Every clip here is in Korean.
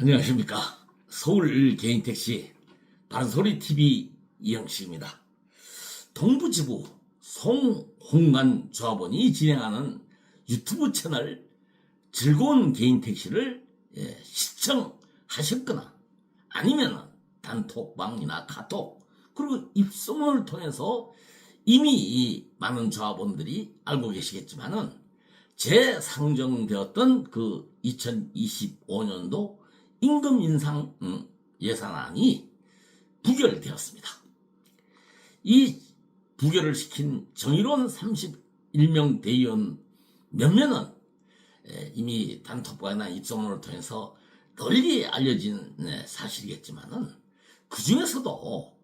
안녕하십니까. 서울 개인택시 바른소리 TV 이영식입니다. 동부지부 송홍관 조합원이 진행하는 유튜브 채널 즐거운 개인택시를 예, 시청하셨거나 아니면 단톡방이나 카톡 그리고 입소문을 통해서 이미 이 많은 조합원들이 알고 계시겠지만은 재상정되었던 그 2025년도 임금 인상 음, 예산안이 부결되었습니다. 이 부결을 시킨 정의로운 31명 대의원 몇몇은 에, 이미 단톡방이나 입소문을 통해서 널리 알려진 네, 사실이겠지만은 그 중에서도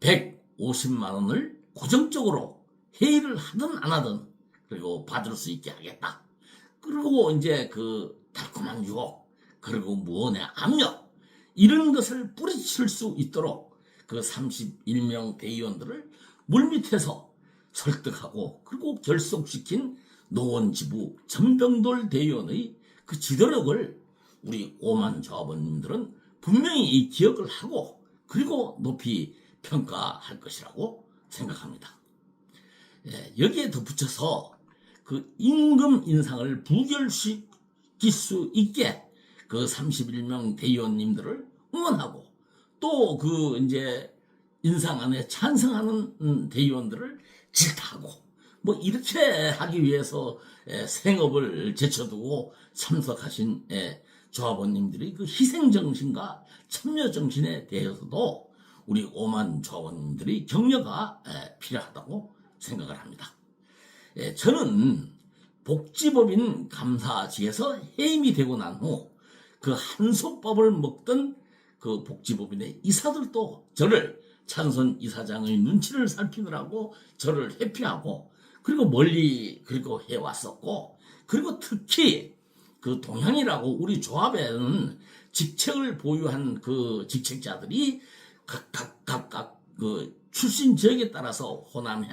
150만 원을 고정적으로 회의를 하든 안 하든 그리고 받을 수 있게 하겠다. 그리고 이제 그 달콤한 유혹 그리고 무언의 압력 이런 것을 뿌리칠 수 있도록 그 31명 대의원들을 물밑에서 설득하고 그리고 결속시킨 노원지부 전병돌 대의원의 그 지도력을 우리 오만 조합원님들은 분명히 이 기억을 하고 그리고 높이 평가할 것이라고 생각합니다. 예, 여기에 덧붙여서 그 임금 인상을 부결시킬 수 있게 그 31명 대의원님들을 응원하고 또 그 이제 인상안에 찬성하는 음, 대의원들을 질타하고 뭐 이렇게 하기 위해서 에, 생업을 제쳐두고 참석하신 에, 조합원님들의 그 희생정신과 참여정신에 대해서도 우리 오만 조합원님들의 격려가 에, 필요하다고 생각을 합니다. 예, 저는 복지법인 감사직에서 해임이 되고 난 후 그 한솥밥을 먹던 그 복지법인의 이사들도 저를 찬선 이사장의 눈치를 살피느라고 저를 회피하고 그리고 멀리 그리고 해왔었고 그리고 특히 그 동향이라고 우리 조합에는 직책을 보유한 그 직책자들이 각각 각각 그 출신 지역에 따라서 호남해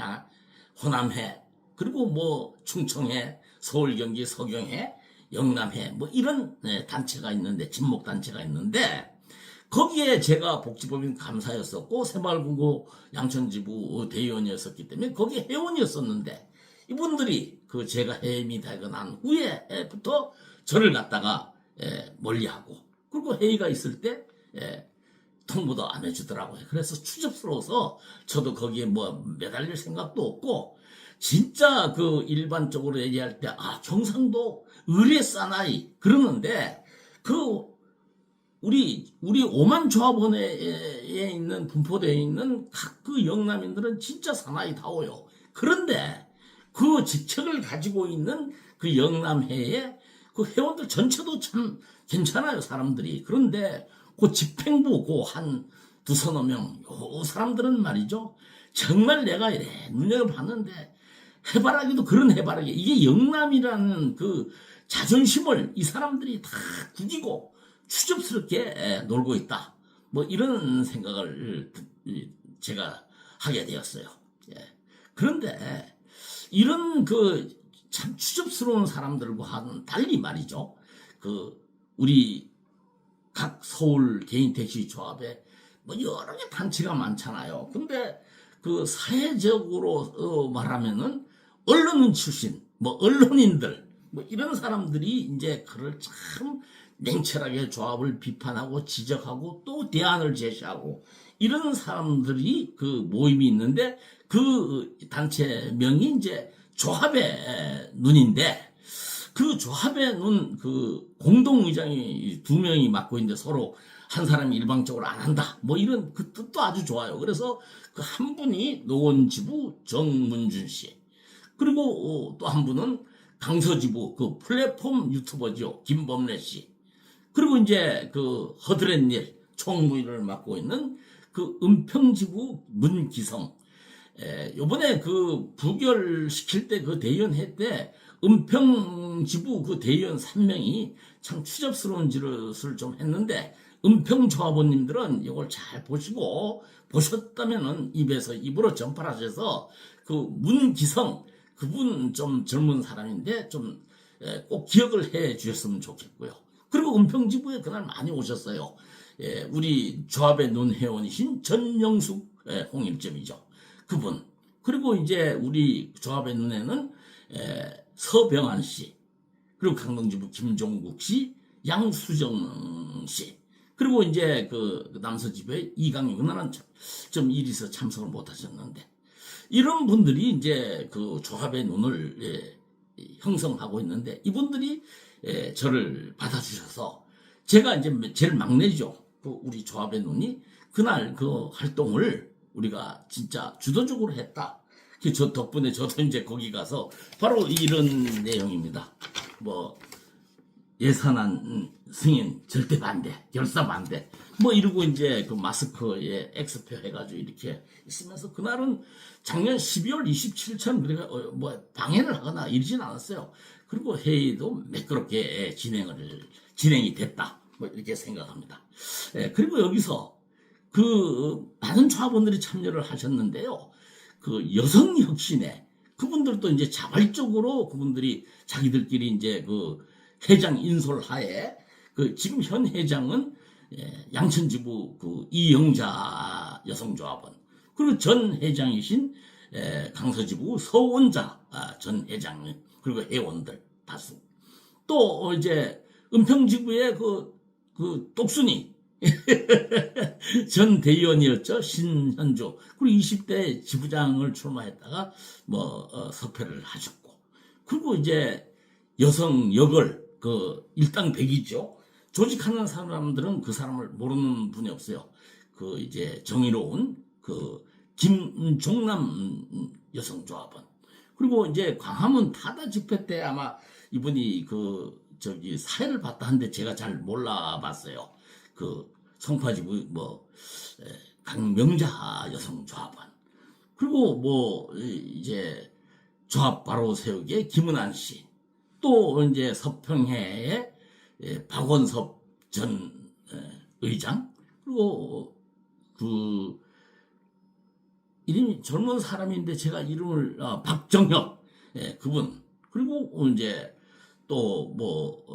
호남해 그리고 뭐 충청해 서울 경기 서경해 영남해 뭐 이런 네, 단체가 있는데 친목 단체가 있는데 거기에 제가 복지법인 감사였었고 새마을군구 양천지부 대의원이었었기 때문에 거기에 회원이었었는데 이분들이 그 제가 해임이 되고 난 후에부터 저를 갖다가 예, 멀리하고 그리고 회의가 있을 때 예, 통보도 안 해주더라고요. 그래서 추접스러워서 저도 거기에 뭐 매달릴 생각도 없고 진짜 그 일반적으로 얘기할 때 아 경상도 의뢰 사나이 그러는데 그 우리 우리 오만 조합원에 있는 분포되어 있는 각 그 영남인들은 진짜 사나이다워요. 그런데 그 직책을 가지고 있는 그 영남회에 그 회원들 전체도 참 괜찮아요 사람들이. 그런데 그 집행부 그한 두서너 명, 요 사람들은 말이죠. 정말 내가 이래 눈여겨 봤는데 해바라기도 그런 해바라기. 이게 영남이라는 그 자존심을 이 사람들이 다 구기고 추접스럽게 에, 놀고 있다. 뭐 이런 생각을 제가 하게 되었어요. 예. 그런데 이런 그 참 추접스러운 사람들과는 달리 말이죠. 그 우리 각 서울 개인 택시 조합에 뭐 여러 개 단체가 많잖아요. 근데 그 사회적으로 어 말하면은 언론 출신, 뭐 언론인들, 뭐 이런 사람들이 이제 그를 참 냉철하게 조합을 비판하고 지적하고 또 대안을 제시하고 이런 사람들이 그 모임이 있는데 그 단체명이 이제 조합의 눈인데 그 조합의 눈 그 공동의장이 두 명이 맡고 있는데 서로 한 사람이 일방적으로 안 한다. 뭐 이런 그 뜻도 아주 좋아요. 그래서 그 한 분이 노원지부 정문준 씨. 그리고 또 한 분은 강서지부 그 플랫폼 유튜버죠. 김범래 씨. 그리고 이제 그 허드렛 일 총무위를 맡고 있는 그 은평지부 문기성. 에, 요번에 그 부결시킬 때 그 대의원 했때 은평지부 그 대의원 3명이 참 추접스러운 짓을 좀 했는데 은평조합원님들은 이걸 잘 보시고 보셨다면은 입에서 입으로 전파하셔서 그 문기성 그분 좀 젊은 사람인데 좀 꼭 기억을 해 주셨으면 좋겠고요. 그리고 은평지부에 그날 많이 오셨어요. 예, 우리 조합의 눈 회원이신 전영숙 예, 홍일점이죠. 그분. 그리고 이제 우리 조합의 눈에는 예, 서병환 씨, 그리고 강동지부 김종국 씨, 양수정 씨, 그리고 이제 그 남서지부의 이강유 그날은 참- 좀 일이 있어 참석을 못 하셨는데 이런 분들이 이제 그 조합의 눈을 예, 형성하고 있는데 이분들이 예, 저를 받아주셔서 제가 이제 제일 막내죠. 그 우리 조합의 눈이 그날 그 활동을 우리가 진짜 주도적으로 했다. 그저 덕분에 저도 이제 거기 가서 바로 이런 내용입니다. 뭐 예산안 승인 절대 반대, 결사 반대. 뭐 이러고 이제 그 마스크에 X표 해가지고 이렇게 있으면서 그날은 작년 12월 27일처럼 우리가 어, 뭐 방해를 하거나 이러진 않았어요. 그리고 회의도 매끄럽게 진행을 진행이 됐다. 뭐 이렇게 생각합니다. 예, 그리고 여기서 그 많은 조합원들이 참여를 하셨는데요. 그 여성 혁신에 그분들도 이제 자발적으로 그분들이 자기들끼리 이제 그 회장 인솔 하에 그 지금 현 회장은 예, 양천지부 그 이영자 여성조합원. 그리고 전 회장이신 예, 강서지부 서원자 아, 전 회장 그리고 회원들 다수. 또 이제 은평지부의 그, 그 똑순이 전 대의원이었죠. 신현주 그리고 20대 지부장을 출마했다가 뭐 어, 석패를 하셨고. 그리고 이제 여성 역을 그 일당 백이죠 조직하는 사람들은 그 사람을 모르는 분이 없어요. 그 이제 정의로운 그 김종남 여성조합원. 그리고 이제 광화문 타다 집회 때 아마 이분이 그 저기 사회를 봤다 하는데 제가 잘 몰라봤어요. 그 성파지부 뭐 에, 강명자 여성조합원. 그리고 뭐 이- 이제 조합 바로 세우기에 김은환 씨, 또 이제 서평회의 에, 박원섭 전 에, 의장, 그리고 그 이름이 젊은 사람인데 제가 이름을 아, 박정혁 예, 그분. 그리고 이제 또 뭐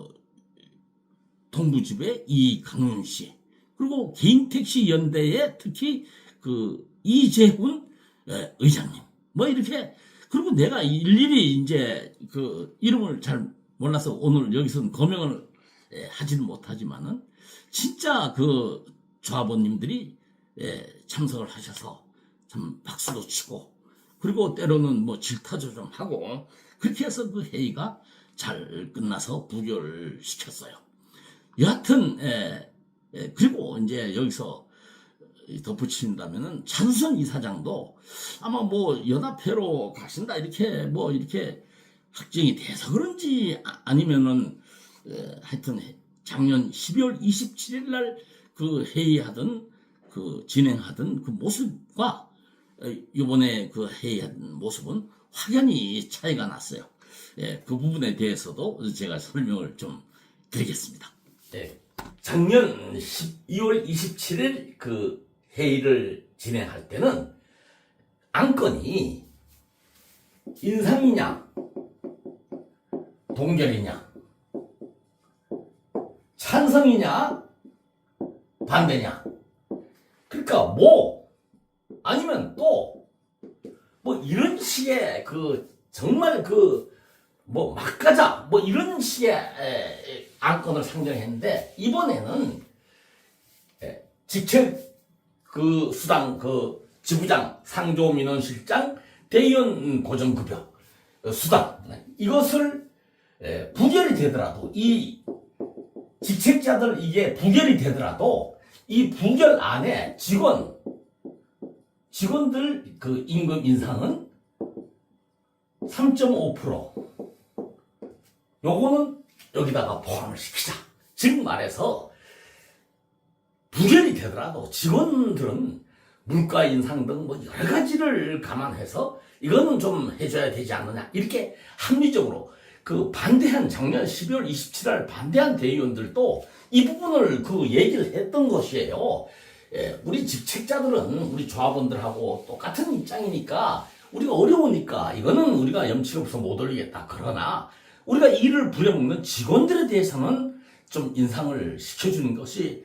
동부집의 이강윤 씨. 그리고 개인 택시 연대에 특히 그 이재훈 예, 의장님. 뭐 이렇게 그리고 내가 일일이 이제 그 이름을 잘 몰라서 오늘 여기서는 거명을 예, 하지는 못하지만은 진짜 그 조합원님들이 예, 참석을 하셔서 참 박수도 치고 그리고 때로는 뭐 질타도 좀 하고 그렇게 해서 그 회의가 잘 끝나서 부결시켰어요. 여하튼 예, 예, 그리고 이제 여기서 덧붙인다면은 찬수선 이사장도 아마 뭐 연합회로 가신다 이렇게 뭐 이렇게 확정이 돼서 그런지 아- 아니면은 에, 하여튼 작년 12월 27일 날 그 회의하던 그 진행하던 그 모습과 에, 이번에 그 회의한 모습은 확연히 차이가 났어요. 예, 그 부분에 대해서도 제가 설명을 좀 드리겠습니다. 예, 작년 12월 27일 그 회의를 진행할 때는 안건이 인상이냐, 동결이냐, 찬성이냐, 반대냐. 그러니까 뭐? 아니면 또? 뭐 이런 식의 그 정말 그 뭐 막가자 뭐 이런 식의 안건을 상정했는데 이번에는 에, 직책 그 수당 그 지부장 상조 민원 실장 대의원 고정급여 어, 수당 이것을 에, 부결이 되더라도 이 직책자들 이게 부결이 되더라도 이 부결 안에 직원 직원들 그 임금 인상은 3.5% 요거는 여기다가 포함을 시키자. 즉 말해서 부결이 되더라도 직원들은 물가 인상 등 뭐 여러 가지를 감안해서 이거는 좀 해줘야 되지 않느냐 이렇게 합리적으로 그 반대한 작년 12월 27일 반대한 대의원들도 이 부분을 그 얘기를 했던 것이에요. 예, 우리 직책자들은 우리 조합원들하고 똑같은 입장이니까 우리가 어려우니까 이거는 우리가 없어 못 올리겠다. 그러나 우리가 일을 부려먹는 직원들에 대해서는 좀 인상을 시켜주는 것이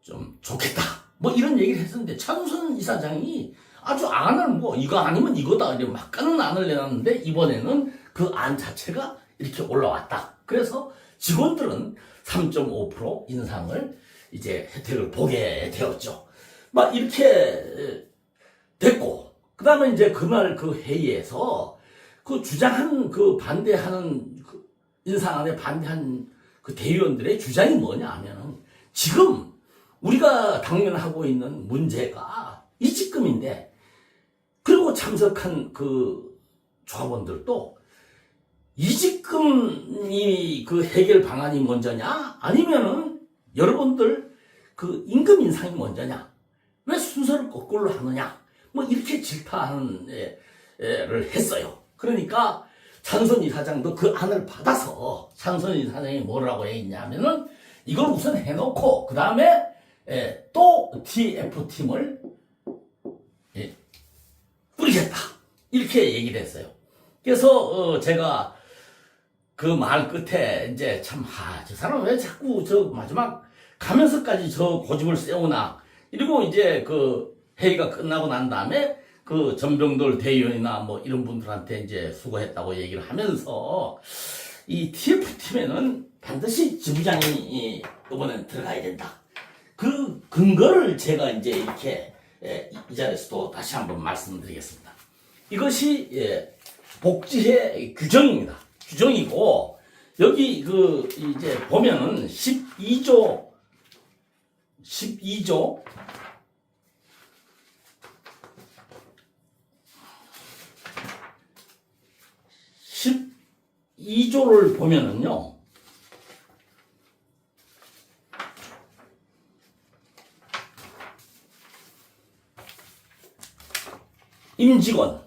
좀 좋겠다. 뭐 이런 얘기를 했었는데 차우선 이사장이 아주 안을 뭐 이거 아니면 이거다 이렇게 막가는 안을 내놨는데 이번에는 그 안 자체가 이렇게 올라왔다. 그래서 직원들은 3.5% 인상을 이제 혜택을 보게 되었죠. 막 이렇게 됐고 그 다음에 이제 그날 그 회의에서 그 주장한 그 반대하는 그 인상안에 반대한 그 대의원들의 주장이 뭐냐 하면은 지금 우리가 당면하고 있는 문제가 이직금인데 그리고 참석한 그 조합원들도 이직금이 그 해결 방안이 먼저냐 아니면은 여러분들 그 임금 인상이 먼저냐 왜 순서를 거꾸로 하느냐 뭐 이렇게 질타하는 예, 를 했어요. 그러니까 찬선 이사장도 그 안을 받아서 찬선 이사장이 뭐라고 했냐면은 이걸 우선 해놓고 그 다음에 또 TF팀을 예, 뿌리겠다 이렇게 얘기를 했어요. 그래서 어, 제가 그 말 끝에 이제 참하저 사람 왜 자꾸 저 마지막 가면서까지 저 고집을 세우나 이러고 이제 그 회의가 끝나고 난 다음에 그 전병돌 대의원이나 뭐 이런 분들한테 이제 수고했다고 얘기를 하면서 이 TF팀에는 반드시 지부장이 이번엔 들어가야 된다. 그 근거를 제가 이제 이렇게 예, 이- 이 자리에서도 다시 한번 말씀드리겠습니다. 이것이 예, 복지의 규정입니다. 규정이고 여기 그 이제 보면은 12조 12조 12조를 보면은요. 임직원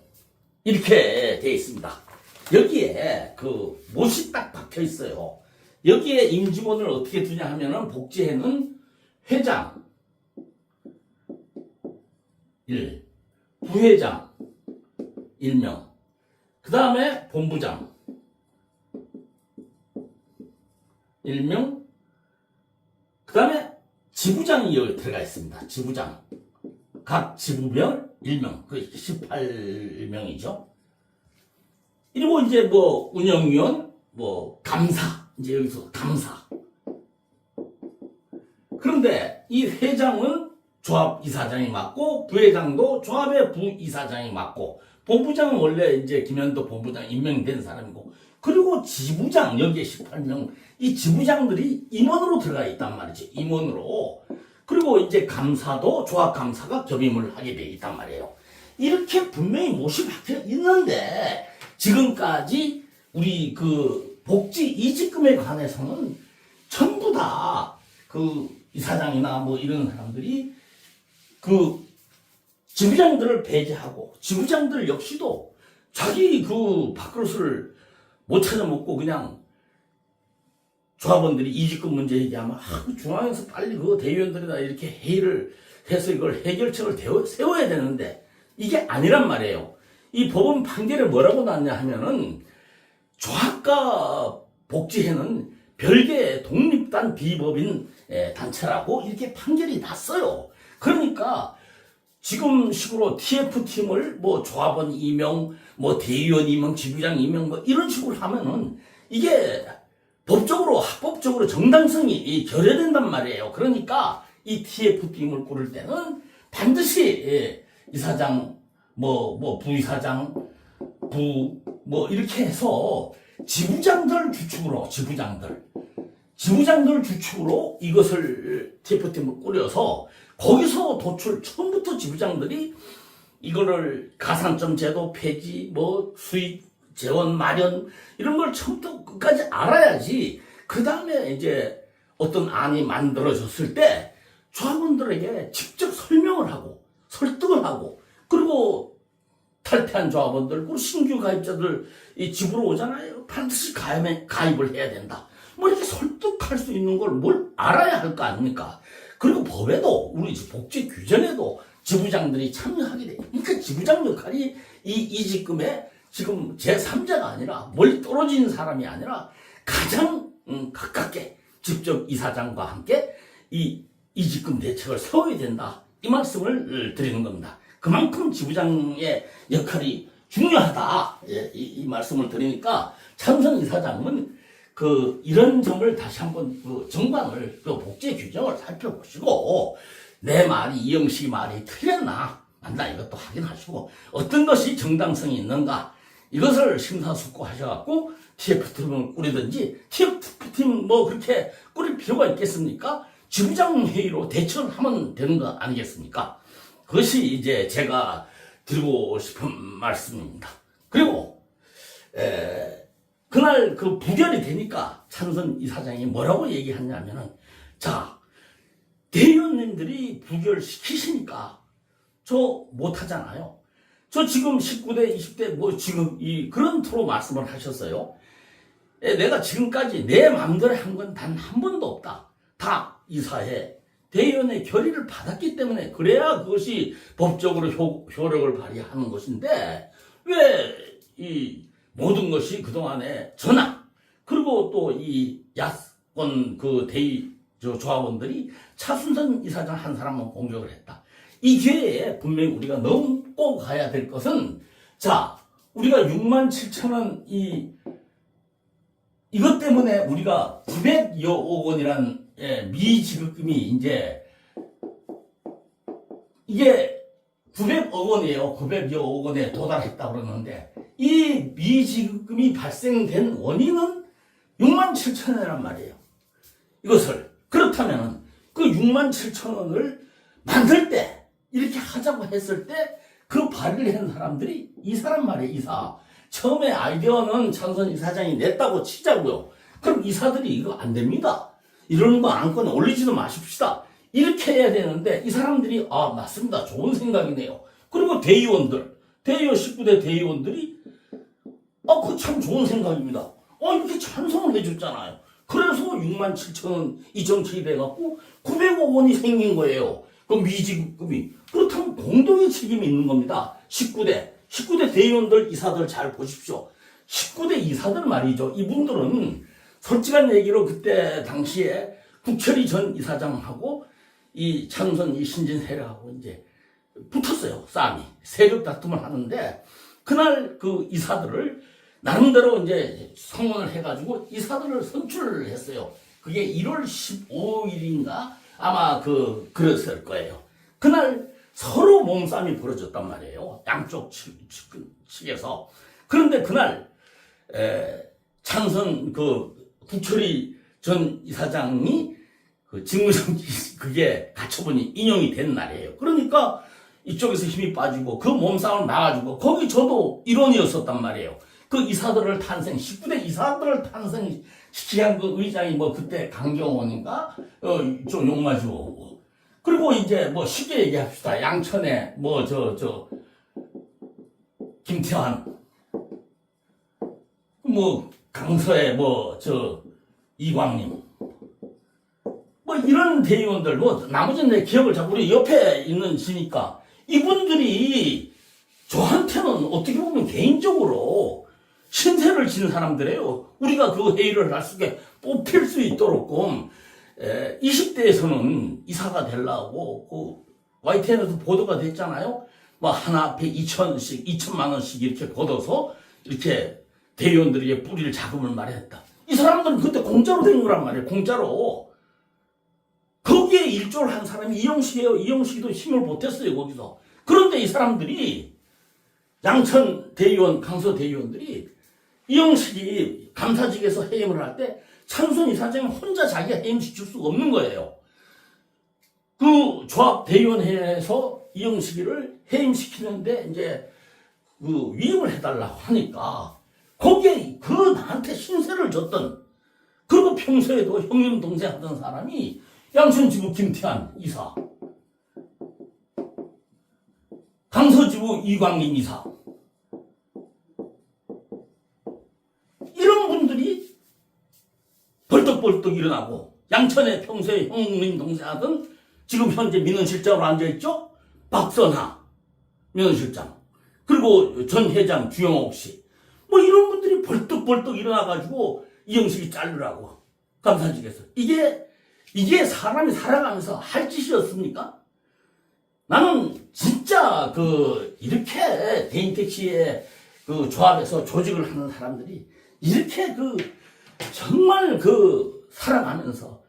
이렇게 돼 있습니다. 여기에 그 못이 딱 박혀 있어요. 여기에 임직원을 어떻게 두냐 하면은 복지회는 회장 1, 부회장 1명, 그 다음에 본부장 1명, 그 다음에 지부장이 여기 들어가 있습니다. 지부장. 각 지부별 1명, 그 18명이죠. 그리고 이제 뭐 운영위원, 뭐 감사, 이제 여기서 감사. 그런데 이 회장은 조합 이사장이 맡고 부회장도 조합의 부이사장이 맡고 본부장은 원래 이제 김현도 본부장 임명된 사람이고 그리고 지부장 여기에 18명 이 지부장들이 임원으로 들어가 있단 말이죠 임원으로 그리고 이제 감사도 조합 감사가 겸임을 하게 돼 있단 말이에요 이렇게 분명히 못이 박혀 있는데 지금까지 우리 그 복지 이직금에 관해서는 전부 다 그 이사장이나 뭐 이런 사람들이 그 지부장들을 배제하고 지부장들 역시도 자기 그 밥그릇을 못 찾아 먹고 그냥 조합원들이 이직금 문제 얘기하면 아, 그 중앙에서 빨리 그 대의원들이나 이렇게 회의를 해서 이걸 해결책을 세워야 되는데 이게 아니란 말이에요. 이 법원 판결에 뭐라고 났냐 하면은 조합과 복지회는 별개의 독립단 비법인 에, 단체라고 이렇게 판결이 났어요. 그러니까 지금 식으로 TF팀을 뭐 조합원 2명, 뭐 대의원 2명, 지부장 2명 뭐 이런 식으로 하면은 이게 법적으로 합법적으로 정당성이 이 결여된단 말이에요. 그러니까 이 TF팀을 꾸릴 때는 반드시 예, 이사장 뭐 뭐 부이사장 부 뭐 이렇게 해서 지부장들 주축으로 지부장들. 지부장들 주축으로 이것을 TF팀을 꾸려서 거기서 도출 처음부터 지부장들이 이거를 가산점 제도 폐지 뭐 수익 재원 마련 이런 걸 처음부터 끝까지 알아야지 그 다음에 이제 어떤 안이 만들어졌을 때 조합원들에게 직접 설명을 하고 설득을 하고 그리고 탈퇴한 조합원들 그리고 신규 가입자들 이 집으로 오잖아요 반드시 가입, 가입을 해야 된다 뭐 이렇게 설득할 수 있는 걸 뭘 알아야 할 거 아닙니까 그리고 법에도 우리 복지 규정에도 지부장들이 참여하게 돼. 그러니까 지부장 역할이 이 이직금에 지금 제3자가 아니라 멀리 떨어진 사람이 아니라 가장 음, 가깝게 직접 이사장과 함께 이 이직금 대책을 세워야 된다. 이 말씀을 드리는 겁니다. 그만큼 지부장의 역할이 중요하다. 예, 이, 이 말씀을 드리니까 찬성 이사장은 그 이런 점을 다시 한번 그 정관을 그 복제 규정을 살펴보시고 내 말이 이영식 말이 틀렸나 맞나 이것도 확인하시고 어떤 것이 정당성이 있는가 이것을 심사숙고하셔갖고 TF팀을 꾸리든지 TF팀 뭐 그렇게 꾸릴 필요가 있겠습니까? 지부장 회의로 대처를 하면 되는 거 아니겠습니까? 그것이 이제 제가 드리고 싶은 말씀입니다. 그리고 에, 그날 그 부결이 되니까 찬선 이사장이 뭐라고 얘기했냐면은 자 대의원님들이 부결시키시니까 저 못하잖아요. 저 지금 19대, 20대 뭐 지금 이 그런 토로 말씀을 하셨어요. 에, 내가 지금까지 내 마음대로 한 건 단 한 번도 없다. 다 이사회 대의원의 결의를 받았기 때문에 그래야 그것이 법적으로 효, 효력을 발휘하는 것인데 왜 이 모든 것이 그동안에 전화 그리고 또 이 야권 그 대의 저 조합원들이 차순선 이사장 한 사람만 공격을 했다. 이 기회에 분명히 우리가 넘고 가야 될 것은 자 우리가 6만 7천 원 이 이것 때문에 우리가 900여억 원이란 예, 미지급금이 이제 이게 900억 원이에요. 900여억 원에 도달했다 그러는데 이 미지급금이 발생된 원인은 6만 7천 원이란 말이에요. 이것을 그렇다면 그 6만 7천 원을 만들 때 이렇게 하자고 했을 때 그 발의를 한 사람들이 이 사람 말이에요. 이사. 처음에 아이디어는 찬선 이사장이 냈다고 치자고요. 그럼 이사들이 이거 안 됩니다. 이런 거 안건 올리지도 마십시다. 이렇게 해야 되는데 이 사람들이 아 맞습니다. 좋은 생각이네요. 그리고 대의원들, 대의원 19대 대의원들이 아 그거 참 좋은 생각입니다. 어 이렇게 찬성을 해줬잖아요. 그래서 6만 7천 원이 정책이 돼갖고 900억 원이 생긴 거예요. 그 미지급금이. 그렇다면 공동의 책임이 있는 겁니다. 19대. 19대 대의원들, 이사들 잘 보십시오. 19대 이사들 말이죠. 이분들은 솔직한 얘기로 그때 당시에 국철이 전 이사장하고 이 찬선 이 신진 세력하고 이제 붙었어요. 싸움이. 세력 다툼을 하는데 그날 그 이사들을 나름대로 이제 성원을 해가지고 이사들을 선출을 했어요. 그게 1월 15일인가 아마 그 그랬을 거예요. 그날 서로 몸싸움이 벌어졌단 말이에요. 양쪽 측, 측, 측에서. 그런데 그날 에, 찬선 그 국철이 전 이사장이 그 직무정 그게 가처분이 인용이 된 날이에요. 그러니까 이쪽에서 힘이 빠지고 그 몸싸움을 막아주고 거기 저도 일원이었었단 말이에요. 그 이사들을 탄생 19대 이사들을 탄생시키게 한 그 의장이 뭐 그때 강경원인가 어좀 용마주고 그리고 이제 뭐 쉽게 얘기합시다 양천에 뭐 저 저 김태환 뭐 강서에 뭐저 이광님 뭐 이런 대의원들 뭐 나머지는 내 기억을 잡고 우리 옆에 있는 시니까 이분들이 저한테는 어떻게 보면 개인적으로 신세를 지는 사람들이에요. 우리가 그 회의를 할 수게 뽑힐 수 있도록끔 20대에서는 이사가 되려고 그 YTN에서 보도가 됐잖아요. 뭐 하나 앞에 2천씩, 2천만 원씩 이렇게 걷어서 이렇게 대의원들에게 뿌리를 자금을 마련했다. 이 사람들은 그때 공짜로 된 거란 말이에요. 공짜로. 거기에 일조를 한 사람이 이영식이에요. 이영식이도 힘을 못했어요. 거기서. 그런데 이 사람들이 양천 대의원, 강서 대의원들이 이영식이 감사직에서 해임을 할 때 찬순 이사장이 혼자 자기가 해임시킬 수가 없는 거예요. 그 조합 대의원회에서 이영식이를 해임시키는데 이제 그 위임을 해달라고 하니까 거기에 그 나한테 신세를 졌던 그리고 평소에도 형님 동생 하던 사람이 양천지구 김태환 이사. 강서지구 이광림 이사. 이런 분들이 벌떡벌떡 일어나고 양천에 평소에 형님 동생 하던 지금 현재 민원실장으로 앉아있죠? 박선하 민원실장. 그리고 전 회장 주영옥 씨 뭐 이런 분들이 벌떡벌떡 일어나가지고 이영식이 자르라고 감사주겠어. 이게 이게 사람이 살아가면서 할 짓이었습니까? 나는 진짜 그 이렇게 개인 택시에 그 조합에서 조직을 하는 사람들이 이렇게 그 정말 그 살아가면서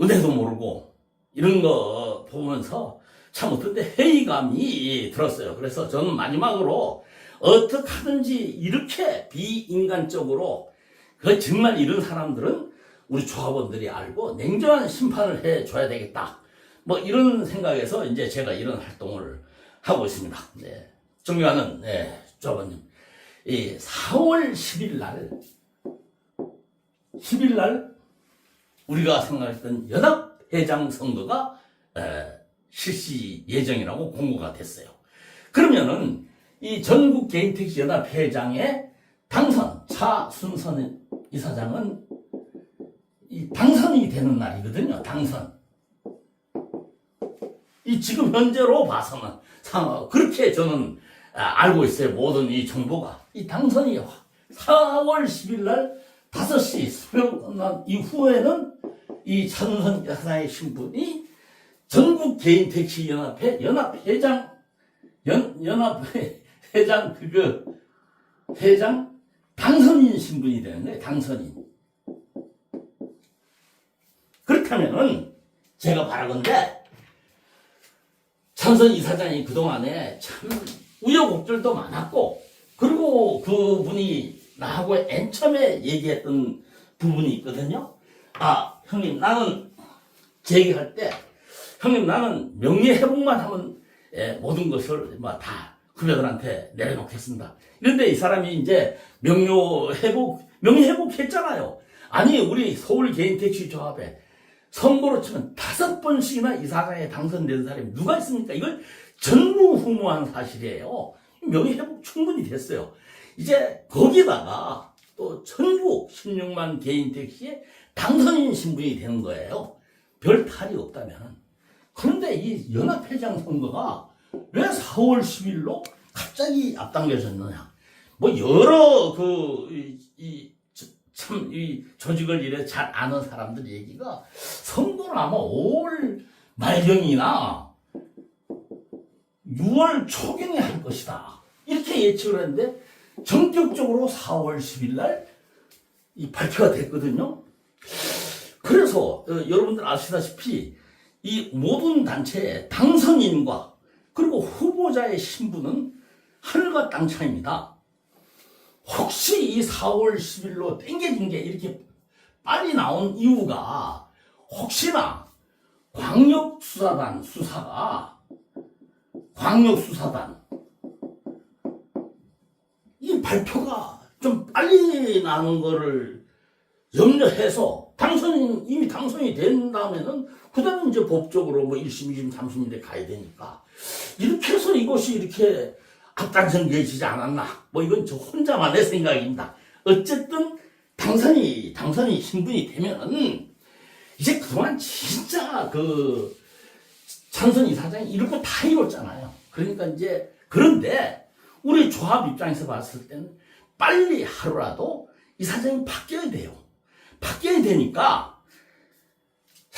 은혜도 모르고 이런 거 보면서 참 어떤 때 회의감이 들었어요. 그래서 저는 마지막으로 어떻게 하든지 이렇게 비인간적으로 그 정말 이런 사람들은 우리 조합원들이 알고 냉정한 심판을 해 줘야 되겠다. 뭐 이런 생각에서 이제 제가 이런 활동을 하고 있습니다. 네. 존경하는 네, 조합원님. 이 4월 10일 날 10일 날 우리가 생각했던 연합 회장 선거가 에, 실시 예정이라고 공고가 됐어요. 그러면은 이 전국 개인택시 연합 회장의 당선 차순선 이사장은 이 당선이 되는 날이거든요. 당선. 이 지금 현재로 봐서는 상- 그렇게 저는 아, 알고 있어요. 모든 이 정보가 이 당선이 4월 10일 날 5시 수령 끝난 이후에는 이 차순선 여사의 신분이 전국 개인 택시 연합회 연합회장 연 연합회 회장 그거 회장 당선인 신분이 되는 거예요. 당선인. 그렇다면은 제가 바라건대 찬선 이사장이 그동안에 참 우여곡절도 많았고 그리고 그분이 나하고 맨 처음에 얘기했던 부분이 있거든요. 아 형님 나는 제기할 때 형님 나는 명예 회복만 하면 예, 모든 것을 뭐다 후배들한테 내려놓겠습니다. 그런데 이 사람이 이제 명예회복 명예 회복 했잖아요. 아니 우리 서울 개인택시 조합에 선거로 치면 다섯 번씩이나 이사장에 당선된 사람이 누가 있습니까? 이걸 전무후무한 사실이에요. 명예 회복 충분히 됐어요. 이제 거기다가 또 전국 16만 개인 택시에 당선인 신분이 되는 거예요. 별 탈이 없다면. 그런데 이 연합회장 선거가 왜 4월 10일로 갑자기 앞당겨졌느냐? 뭐 여러 그이참 이 조직을 이래 잘 아는 사람들 얘기가 선거는 아마 5월 말경이나 6월 초경에 할 것이다. 이렇게 예측을 했는데 전격적으로 4월 10일 날 이 발표가 됐거든요. 그래서 어, 여러분들 아시다시피 이 모든 단체의 당선인과 그리고 후보자의 신분은 하늘과 땅 차이입니다. 혹시 이 4월 10일로 땡겨진 게 이렇게 빨리 나온 이유가 혹시나 광역수사단 수사가 광역수사단 이 발표가 좀 빨리 나는 거를 염려해서 당선인 이미 당선이 된 다음에는 그 다음에 이제 법적으로 뭐 1심, 2심, 3심인데 가야 되니까 이렇게 해서 이것이 이렇게 앞단성되지 않았나 뭐 이건 저 혼자만의 생각입니다. 어쨌든 당선이 당선이 신분이 되면은 이제 그동안 진짜 그 찬선 이사장이 거다 이뤘잖아요. 그러니까 이제 그런데 우리 조합 입장에서 봤을 때는 빨리 하루라도 이사장이 바뀌어야 돼요. 바뀌어야 되니까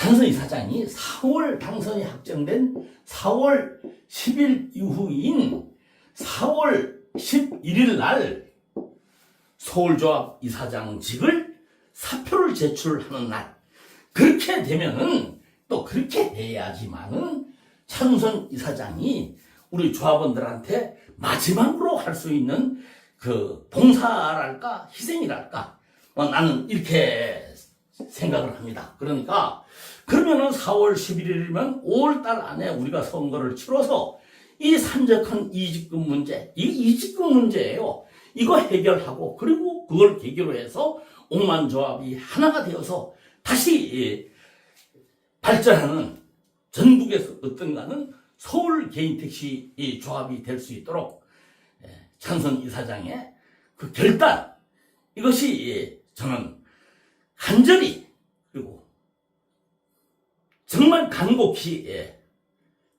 찬선 이 사장이 4월 당선이 확정된 4월 10일 이후인 4월 11일 날 서울조합 이사장직을 사표를 제출하는 날 그렇게 되면은 또 그렇게 해야지만은 찬선 이사장이 우리 조합원들한테 마지막으로 할 수 있는 그 봉사랄까 희생이랄까 뭐 나는 이렇게 생각을 합니다. 그러니까 그러면은 4월 11일이면 5월달 안에 우리가 선거를 치러서 이 산적한 이직금 문제, 이 이직금 문제예요. 이거 해결하고 그리고 그걸 계기로 해서 옥만 조합이 하나가 되어서 다시 발전하는 전국에서 어떤가는 서울 개인 택시 이 조합이 될 수 있도록 예, 찬선 이사장의 그 결단 이것이 예, 저는 간절히 정말 간곡히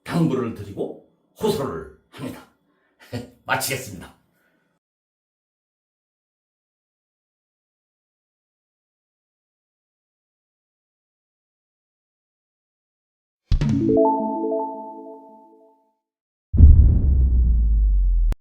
당부를 드리고 호소를 합니다. 마치겠습니다.